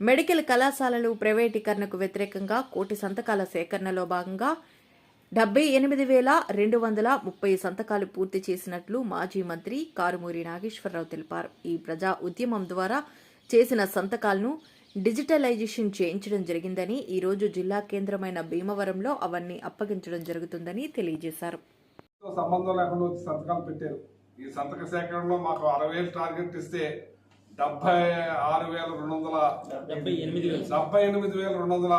Medical కళాశాలలు ప్రైవేటీకరణకు వ్యతిరేకంగా కోటి సంతకాల సేకరణలో భాగంగా డెబ్బై ఎనిమిది వేల రెండు వందల ముప్పై సంతకాలు పూర్తి చేసినట్లు మాజీ మంత్రి కారుమూరి నాగేశ్వరరావు తెలిపారు. ఈ ప్రజా ఉద్యమం ద్వారా చేసిన సంతకాలను డిజిటలైజేషన్ చేయించడం జరిగిందని ఈ రోజు జిల్లా కేంద్రమైన భీమవరంలో అవన్నీ అప్పగించడం జరుగుతుందని తెలియజేశారు. సంబంధం లేకుండా సంతకాలు పెట్టారు. ఈ సంతక సేకరణలో మాకు అరవై టార్గెట్ ఇస్తే డెబ్బై ఆరు వేల రెండు వందల డెబ్బై ఎనిమిది వేలు డెబ్బై ఎనిమిది వేల రెండు వందల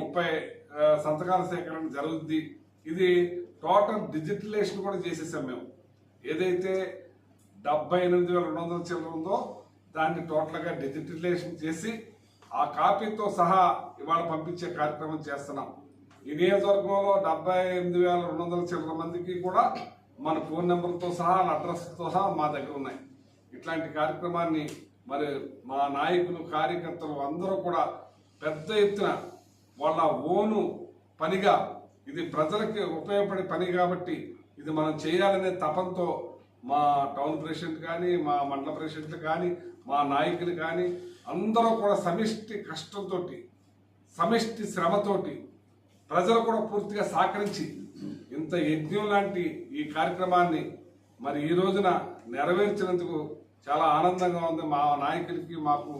ముప్పై సంతకాల సేకరణ జరుగుద్ది. ఇది టోటల్ డిజిటలైజేషన్ కూడా చేసేసాం మేము. ఏదైతే డెబ్బై ఎనిమిది వేల రెండు వందల చిల్లర ఉందో దాన్ని టోటల్గా డిజిటలైజేషన్ చేసి ఆ కాపీతో సహా ఇవాళ పంపించే కార్యక్రమం చేస్తున్నాం. ఈ నియోజకవర్గంలో డెబ్బై ఎనిమిది వేల రెండు వందల చిల్లర మందికి కూడా మన ఫోన్ నెంబర్తో సహా అడ్రస్తో సహా మా దగ్గర ఉన్నాయి. ఇట్లాంటి కార్యక్రమాన్ని మరి మా నాయకులు కార్యకర్తలు అందరూ కూడా పెద్ద ఎత్తున వాళ్ళ ఓను పనిగా ఇది ప్రజలకి ఉపయోగపడే పని కాబట్టి ఇది మనం చేయాలనే తపంతో మా టౌన్ ప్రెసిడెంట్ కానీ మా మండల ప్రెసిడెంట్లు కానీ మా నాయకులు కానీ అందరూ కూడా సమిష్టి కష్టంతో సమిష్టి శ్రమతోటి ప్రజలు కూడా పూర్తిగా సహకరించి ఇంత యజ్ఞం లాంటి ఈ కార్యక్రమాన్ని మరి ఈ రోజున నెరవేర్చినందుకు చాలా ఆనందంగా ఉంది. మా నాయకులకి మాకు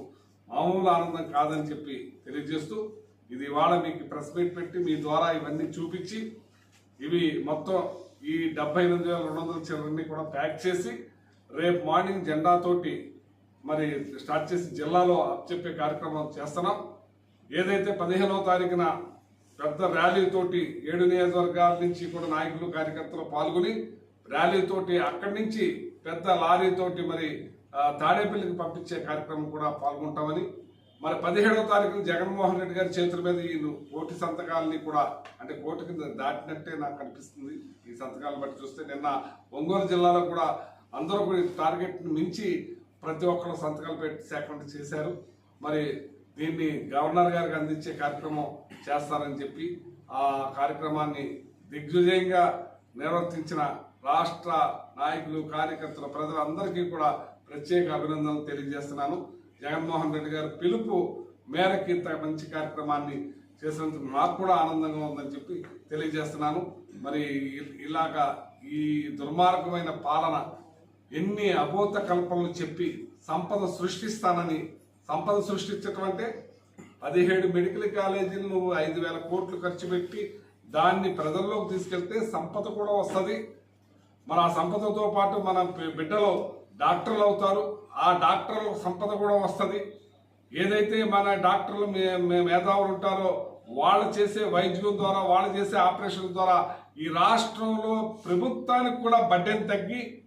మామూలు ఆనందం కాదని చెప్పి తెలియజేస్తూ ఇది ఇవాళ మీకు ప్రెస్ మీట్ పెట్టి మీ ద్వారా ఇవన్నీ చూపించి ఇవి మొత్తం ఈ డెబ్బై ఎనిమిది వేల రెండు వందల చీరలన్నీ కూడా ప్యాక్ చేసి రేపు మార్నింగ్ జెండాతోటి మరి స్టార్ట్ చేసి జిల్లాలో అప్పచెప్పే కార్యక్రమం చేస్తున్నాం. ఏదైతే పదిహేనవ తారీఖున పెద్ద ర్యాలీతోటి ఏడు నియోజకవర్గాల నుంచి కూడా నాయకులు కార్యకర్తలు పాల్గొని ర్యాలీతోటి అక్కడి నుంచి పెద్ద లారీతోటి మరి తాడేపల్లికి పంపించే కార్యక్రమం కూడా పాల్గొంటామని. మరి పదిహేడవ తారీఖున జగన్మోహన్ రెడ్డి గారి చేతుల మీద ఈ కోటి సంతకాలని కూడా అంటే కోటికి దాటినట్టే నాకు అనిపిస్తుంది. ఈ సంతకాలను బట్టి చూస్తే నిన్న ఒంగోలు జిల్లాలో కూడా అందరూ కూడా టార్గెట్ను మించి ప్రతి ఒక్కరు సంతకాలు పెట్టి సేకరణ చేశారు. మరి దీన్ని గవర్నర్ గారికి అందించే కార్యక్రమం చేస్తారని చెప్పి ఆ కార్యక్రమాన్ని దిగ్విజయంగా నిర్వర్తించిన రాష్ట్ర నాయకులు కార్యకర్తలు ప్రజలందరికీ కూడా ప్రత్యేక అభినందనలు తెలియజేస్తున్నాను. జగన్మోహన్ రెడ్డి గారు పిలుపు మేరకు ఇంత మంచి కార్యక్రమాన్ని చేసినందుకు నాకు కూడా ఆనందంగా ఉందని చెప్పి తెలియజేస్తున్నాను. మరి ఇలాగా ఈ దుర్మార్గమైన పాలన ఎన్ని అభూత కల్పనలు చెప్పి సంపద సృష్టిస్తానని సంపద సృష్టించటం అంటే పదిహేడు మెడికల్ కాలేజీలు నువ్వు ఐదు వేల కోట్లు ఖర్చు పెట్టి దాన్ని ప్రజల్లోకి తీసుకెళ్తే సంపద కూడా వస్తుంది. మన ఆ సంపదతో పాటు మన బిడ్డలో డాక్టర్లు అవుతారు ఆ డాక్టర్ల సంపద కూడా వస్తుంది. ఏదైతే మన డాక్టర్లు మే- మే- మేధావులు ఉంటారో వాళ్ళు చేసే వైద్యం ద్వారా వాళ్ళు చేసే ఆపరేషన్ ద్వారా ఈ రాష్ట్రంలో ప్రభుత్వానికి కూడా బడ్డెన్ తగ్గి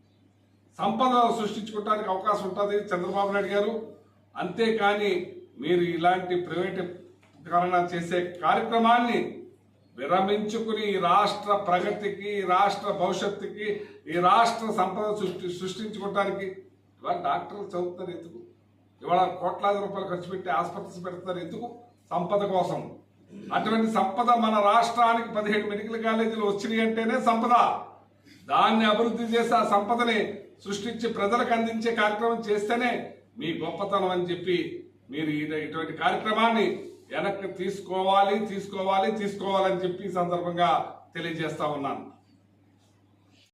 సంపద సృష్టించుకోవడానికి అవకాశం ఉంటుంది చంద్రబాబు నాయుడు గారు. అంతేకాని మీరు ఇలాంటి ప్రైవేటీకరణ చేసే కార్యక్రమాన్ని విరమించుకుని ఈ రాష్ట్ర ప్రగతికి ఈ రాష్ట్ర భవిష్యత్తుకి ఈ రాష్ట్ర సంపద సృష్టి సృష్టించుకోవడానికి ఇవాళ డాక్టర్లు చదువుతారు ఎందుకు? ఇవాళ కోట్లాది రూపాయలు ఖర్చు పెట్టి ఆసుపత్రి పెడతారు ఎందుకు? సంపద కోసం. అటువంటి సంపద మన రాష్ట్రానికి పదిహేడు మెడికల్ కాలేజీలు వచ్చినాయి అంటేనే సంపద. దాన్ని అభివృద్ధి చేసి ఆ సంపదని సృష్టించి ప్రజలకు అందించే కార్యక్రమం చేస్తేనే మీ గొప్పతనం అని చెప్పి మీరు ఇటువంటి కార్యక్రమాన్ని వెనక్కి తీసుకోవాలి తీసుకోవాలి తీసుకోవాలని చెప్పి ఈ సందర్భంగా తెలియజేస్తా ఉన్నాను.